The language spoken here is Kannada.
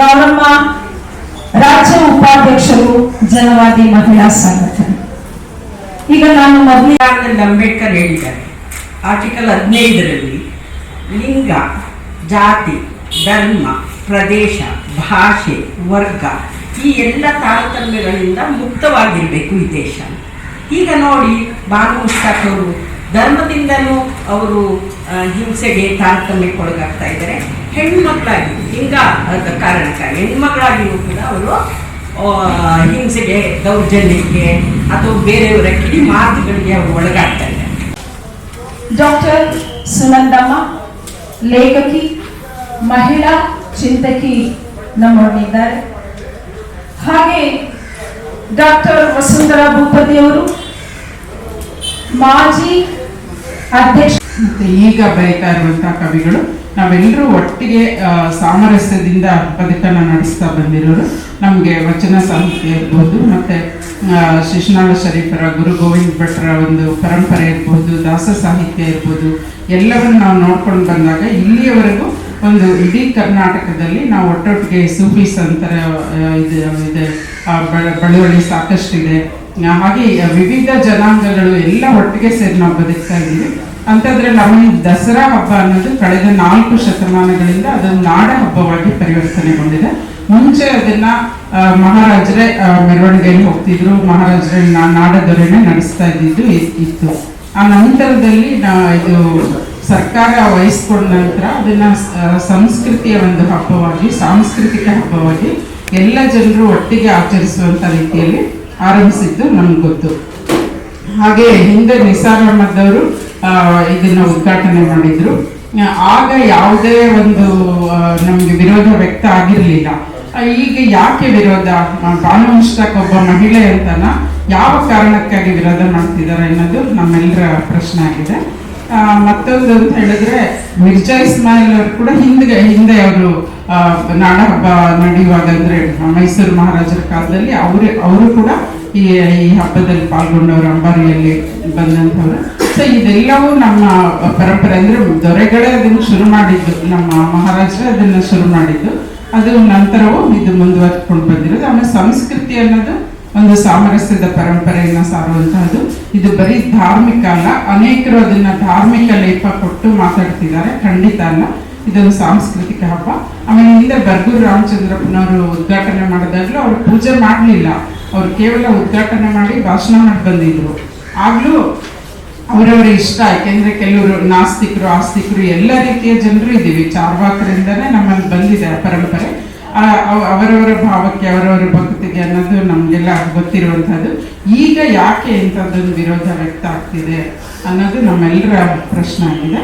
ಗೌರಮ್ಮ, ರಾಜ್ಯ ಉಪಾಧ್ಯಕ್ಷರು, ಜನವಾದಿ ಮಹಿಳಾ ಸಂಘಟನೆ. ಈಗ ನಾನು ಮೊದಲೇ ಅಂಬೇಡ್ಕರ್ ಹೇಳಿದ್ದಾರೆ. ಆರ್ಟಿಕಲ್ ಹದಿನೈದರಲ್ಲಿ ಲಿಂಗ, ಜಾತಿ, ಧರ್ಮ, ಪ್ರದೇಶ, ಭಾಷೆ, ವರ್ಗ ಈ ಎಲ್ಲ ತಾರತಮ್ಯಗಳಿಂದ ಮುಕ್ತವಾಗಿರಬೇಕು ಈ ದೇಶ. ಈಗ ನೋಡಿ ಬಾನು ಮುಸ್ತಾಕ್ ಧರ್ಮದಿಂದಲೂ ಅವರು ಹಿಂಸೆಗೆ ತಾರತಮ್ಯಕ್ಕೊಳಗಾಗ್ತಾ ಇದ್ದಾರೆ. ಹೆಣ್ಮಕ್ಳಾಗಿ ಲಿಂಗ ಹೆಣ್ಮಕ್ಳಾಗಿಯೂ ಕೂಡ ಅವರು ಹಿಂಸೆಗೆ ದೌರ್ಜನ್ಯಕ್ಕೆ ಅಥವಾ ಬೇರೆಯವರ ಕಿಡಿ ಮಾತುಗಳಿಗೆ ಅವರು ಒಳಗಾಗ್ತಾ ಇದ್ದಾರೆ ಡಾಕ್ಟರ್ ಸುನಂದಮ್ಮ ಲೇಖಕಿ ಮಹಿಳಾ ಚಿಂತಕಿ ನಮ್ಮೊಡನಿದ್ದಾರೆ ಹಾಗೆ ಡಾಕ್ಟರ್ ವಸುಂಧರಾ ಭೂಪತಿ ಅವರು ಮಾಜಿ ಅಧ್ಯಕ್ಷ ಮತ್ತೆ ಈಗ ಬರೀತಾ ಇರುವಂತಹ ಕವಿಗಳು ನಾವೆಲ್ಲರೂ ಒಟ್ಟಿಗೆ ಸಾಮರಸ್ಯದಿಂದ ಬದುಕನ್ನು ನಡೆಸ್ತಾ ಬಂದಿರೋರು. ನಮಗೆ ವಚನ ಸಾಹಿತ್ಯ ಇರ್ಬೋದು, ಮತ್ತೆ ಶಿಶುನಾಳ ಶರೀಫರ, ಗುರು ಗೋವಿಂದ ಭಟ್ರ ಒಂದು ಪರಂಪರೆ ಇರ್ಬೋದು, ದಾಸ ಸಾಹಿತ್ಯ ಇರ್ಬೋದು, ಎಲ್ಲವನ್ನು ನಾವು ನೋಡ್ಕೊಂಡು ಬಂದಾಗ ಇಲ್ಲಿಯವರೆಗೂ ಒಂದು ಇಡೀ ಕರ್ನಾಟಕದಲ್ಲಿ ನಾವು ಒಟ್ಟೊಟ್ಟಿಗೆ ಸೂಫಿ ಸಂತರ ಇದು ಇದೆ ಬಳುವಳಿ ಸಾಕಷ್ಟಿದೆ. ಹಾಗೆ ವಿವಿಧ ಜನಾಂಗಗಳು ಎಲ್ಲ ಒಟ್ಟಿಗೆ ಸೇರಿ ನಾವು ಬದುಕ್ತಾ ಇದ್ದೀವಿ. ಅಂತಂದ್ರೆ ನಮ್ಮ ದಸರಾ ಹಬ್ಬ ಅನ್ನೋದು ಕಳೆದ ನಾಲ್ಕು ಶತಮಾನಗಳಿಂದ ಅದೊಂದು ನಾಡ ಹಬ್ಬವಾಗಿ ಪರಿವರ್ತನೆಗೊಂಡಿದೆ. ಮುಂಚೆ ಅದನ್ನ ಮಹಾರಾಜರೇ ಮೆರವಣಿಗೆಯಲ್ಲಿ ಹೋಗ್ತಿದ್ರು. ಮಹಾರಾಜರೇ ದೊರೆನೆ ನಡೆಸ್ತಾ ಇದ್ದಿದ್ದು ಇತ್ತು. ಆ ನಂತರದಲ್ಲಿ ನಾ, ಇದು ಸರ್ಕಾರ ವಹಿಸ್ಕೊಂಡ ನಂತರ ಅದನ್ನ ಸಂಸ್ಕೃತಿಯ ಒಂದು ಹಬ್ಬವಾಗಿ, ಸಾಂಸ್ಕೃತಿಕ ಹಬ್ಬವಾಗಿ ಎಲ್ಲ ಜನರು ಒಟ್ಟಿಗೆ ಆಚರಿಸುವಂತ ರೀತಿಯಲ್ಲಿ ಆರಂಭಿಸಿದ್ದು ನಮ್ಗೆ ಗೊತ್ತು. ಹಾಗೆ ಹಿಂದೆ ನಿಸಾರ್ ಆ, ಇದನ್ನ ಉದ್ಘಾಟನೆ ಮಾಡಿದ್ರು. ಆಗ ಯಾವುದೇ ಒಂದು ನಮ್ಗೆ ವಿರೋಧ ವ್ಯಕ್ತ ಆಗಿರ್ಲಿಲ್ಲ. ಈಗ ಯಾಕೆ ವಿರೋಧ? ಬಾನು ಒಬ್ಬ ಮಹಿಳೆ ಅಂತನ ಯಾವ ಕಾರಣಕ್ಕಾಗಿ ವಿರೋಧ ಮಾಡ್ತಿದ್ದಾರೆ ಅನ್ನೋದು ನಮ್ಮೆಲ್ಲರ ಪ್ರಶ್ನೆ ಆಗಿದೆ. ಮತ್ತೊಂದು ಅಂತ ಹೇಳಿದ್ರೆ ಮಿರ್ಜಾ ಇಸ್ಮಾಯಿಲ್ ಅವರು ಕೂಡ ಹಿಂದೆ ಹಿಂದೆ ಅವರು ನಾಡ ಹಬ್ಬ ನಡೆಯುವಾಗ ಅಂದ್ರೆ ಮೈಸೂರು ಮಹಾರಾಜರ ಕಾಲದಲ್ಲಿ ಅವರು ಅವರು ಕೂಡ ಈ ಈ ಹಬ್ಬದಲ್ಲಿ ಪಾಲ್ಗೊಂಡವರು ಅಂಬಾರಿಯಲ್ಲಿ ಬಂದಂಥವ್ರು. ಸೊ ಇದೆಲ್ಲವೂ ನಮ್ಮ ಪರಂಪರೆ ಅಂದರೆ ದೊರೆಗಳೇ ಅದನ್ನು ಶುರು ಮಾಡಿದ್ದು. ನಮ್ಮ ಮಹಾರಾಜರೇ ಅದನ್ನು ಶುರು ಮಾಡಿದ್ದು. ಅದು ನಂತರವೂ ಇದು ಮುಂದುವರ್ಕೊಂಡು ಬಂದಿರೋದು. ಆಮೇಲೆ ಸಂಸ್ಕೃತಿ ಅನ್ನೋದು ಒಂದು ಸಾಮರಸ್ಯದ ಪರಂಪರೆಯನ್ನ ಸಾರುವಂತಹದ್ದು. ಇದು ಬರೀ ಧಾರ್ಮಿಕ ಅಲ್ಲ, ಅನೇಕರು ಅದನ್ನ ಧಾರ್ಮಿಕ ಲೇಪ ಕೊಟ್ಟು ಮಾತಾಡ್ತಿದ್ದಾರೆ. ಖಂಡಿತ ಅಲ್ಲ. ಇದೊಂದು ಸಾಂಸ್ಕೃತಿಕ ಹಬ್ಬ. ಆಮೇಲೆ ಹಿಂದೆ ಬರ್ಗೂರು ರಾಮಚಂದ್ರಪ್ಪನವರು ಉದ್ಘಾಟನೆ ಮಾಡಿದಾಗಲೂ ಅವರು ಪೂಜೆ ಮಾಡಲಿಲ್ಲ. ಅವರು ಕೇವಲ ಉದ್ಘಾಟನೆ ಮಾಡಿ ಭಾಷಣ ಮಾಡಿ ಬಂದಿದ್ರು. ಆಗಲೂ ಅವರವರ ಇಷ್ಟ. ಯಾಕೆಂದ್ರೆ ಕೆಲವರು ನಾಸ್ತಿಕರು, ಆಸ್ತಿಕರು, ಎಲ್ಲ ರೀತಿಯ ಜನರು ಇದ್ದೀವಿ. ಚಾರ್ವಾಕರಿಂದನೇ ನಮ್ಮಲ್ಲಿ ಬಂದಿದೆ ಪರಂಪರೆ. ಅವರವರ ಭಾವಕ್ಕೆ, ಅವರವರ ಭಕ್ತಿಗೆ ಅನ್ನೋದು ನಮಗೆಲ್ಲ ಗೊತ್ತಿರುವಂಥದ್ದು. ಈಗ ಯಾಕೆ ಇಂಥದ್ದೊಂದು ವಿರೋಧ ವ್ಯಕ್ತ ಆಗ್ತಿದೆ ಅನ್ನೋದು ನಮ್ಮೆಲ್ಲರ ಪ್ರಶ್ನೆ ಆಗಿದೆ.